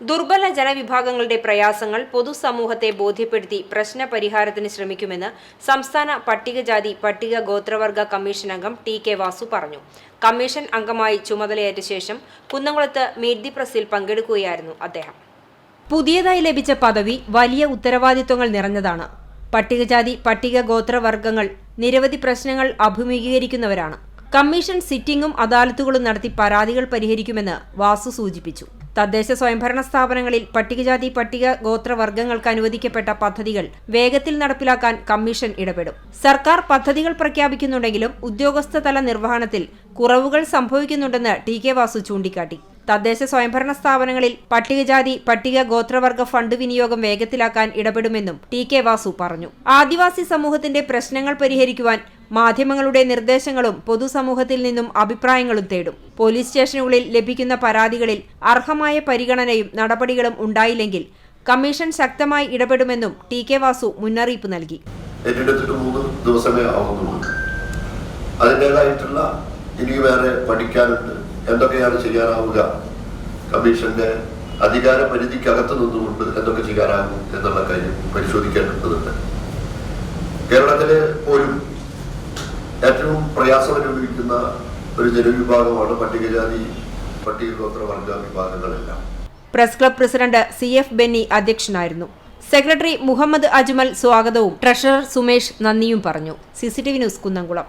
ദുർബല ജനവിഭാഗങ്ങളുടെ പ്രയാസങ്ങൾ പൊതുസമൂഹത്തെ ബോധ്യപ്പെടുത്തി പ്രശ്ന പരിഹാരത്തിന് ശ്രമിക്കുമെന്ന് സംസ്ഥാന പട്ടികജാതി പട്ടിക ഗോത്രവർഗ കമ്മീഷൻ അംഗം ടി കെ വാസു പറഞ്ഞു. കമ്മീഷൻ അംഗമായി ചുമതലയേറ്റ ശേഷം കുന്നംകുളത്ത് മീറ്റ് ദി പ്രസിൽ പങ്കെടുക്കുകയായിരുന്നു അദ്ദേഹം. പുതിയതായി ലഭിച്ച പദവി വലിയ ഉത്തരവാദിത്വങ്ങൾ നിറഞ്ഞതാണ്. പട്ടികജാതി പട്ടിക ഗോത്രവർഗങ്ങൾ നിരവധി പ്രശ്നങ്ങൾ അഭിമുഖീകരിക്കുന്നവരാണ്. കമ്മീഷൻ സിറ്റിംഗും അദാലത്തുകളും നടത്തി പരാതികൾ പരിഹരിക്കുമെന്ന് വാസു സൂചിപ്പിച്ചു. തദ്ദേശ സ്വയംഭരണ സ്ഥാപനങ്ങളിൽ പട്ടികജാതി പട്ടിക ഗോത്രവർഗങ്ങൾക്ക് അനുവദിക്കപ്പെട്ട പദ്ധതികൾ വേഗത്തിൽ നടപ്പിലാക്കാൻ കമ്മീഷൻ ഇടപെടും. സർക്കാർ പദ്ധതികൾ പ്രഖ്യാപിക്കുന്നുണ്ടെങ്കിലും ഉദ്യോഗസ്ഥതല നിർവഹണത്തിൽ കുറവുകൾ സംഭവിക്കുന്നുണ്ടെന്ന് ടി കെ വാസു ചൂണ്ടിക്കാട്ടി. തദ്ദേശ സ്വയംഭരണ സ്ഥാപനങ്ങളിൽ പട്ടികജാതി പട്ടിക ഗോത്രവർഗ ഫണ്ട് വിനിയോഗം വേഗത്തിലാക്കാൻ ഇടപെടുമെന്നും ടി കെ വാസു പറഞ്ഞു. ആദിവാസി സമൂഹത്തിന്റെ പ്രശ്നങ്ങൾ പരിഹരിക്കുവാൻ മാധ്യമങ്ങളുടെ നിർദ്ദേശങ്ങളും പൊതുസമൂഹത്തിൽ നിന്നും അഭിപ്രായങ്ങളും തേടും. പോലീസ് സ്റ്റേഷനുകളിൽ ലഭിക്കുന്ന പരാതികളിൽ അർഹമായ പരിഗണനയും നടപടികളും ഉണ്ടായില്ലെങ്കിൽ കമ്മീഷൻ ശക്തമായി ഇടപെടുമെന്നും ടി കെ വാസു മുന്നറിയിപ്പ് നൽകി. മൂന്ന് ദിവസമേ ആവുന്നുള്ളൂ. അതിന്റെതായിട്ടുള്ള ഇനി വേറെ പഠിക്കാനുണ്ട്. എന്തൊക്കെയാണ് ചെയ്യാനാവുക? കമ്മീഷന്റെ അധികാര പരിധിക്കകത്ത് നിന്നുകൊണ്ട് എന്തൊക്കെ ചെയ്യാനാകും എന്നുള്ള കാര്യം പരിശോധിക്കേണ്ടതുണ്ട്. കേരളത്തിലെ പോലും ഏറ്റവും പ്രയാസം അനുഭവിക്കുന്ന ഒരു ജനവിഭാഗമാണ് പട്ടികജാതി പട്ടികഗോത്ര വർഗ വിഭാഗങ്ങളെല്ലാം. Press club president C F Benny അധ്യക്ഷനായിരുന്നു. സെക്രട്ടറി മുഹമ്മദ് അജ്മൽ സ്വാഗതവും ട്രഷറർ സുമേഷ് നന്ദിയും പറഞ്ഞു. CCTV news Kunnamkulam.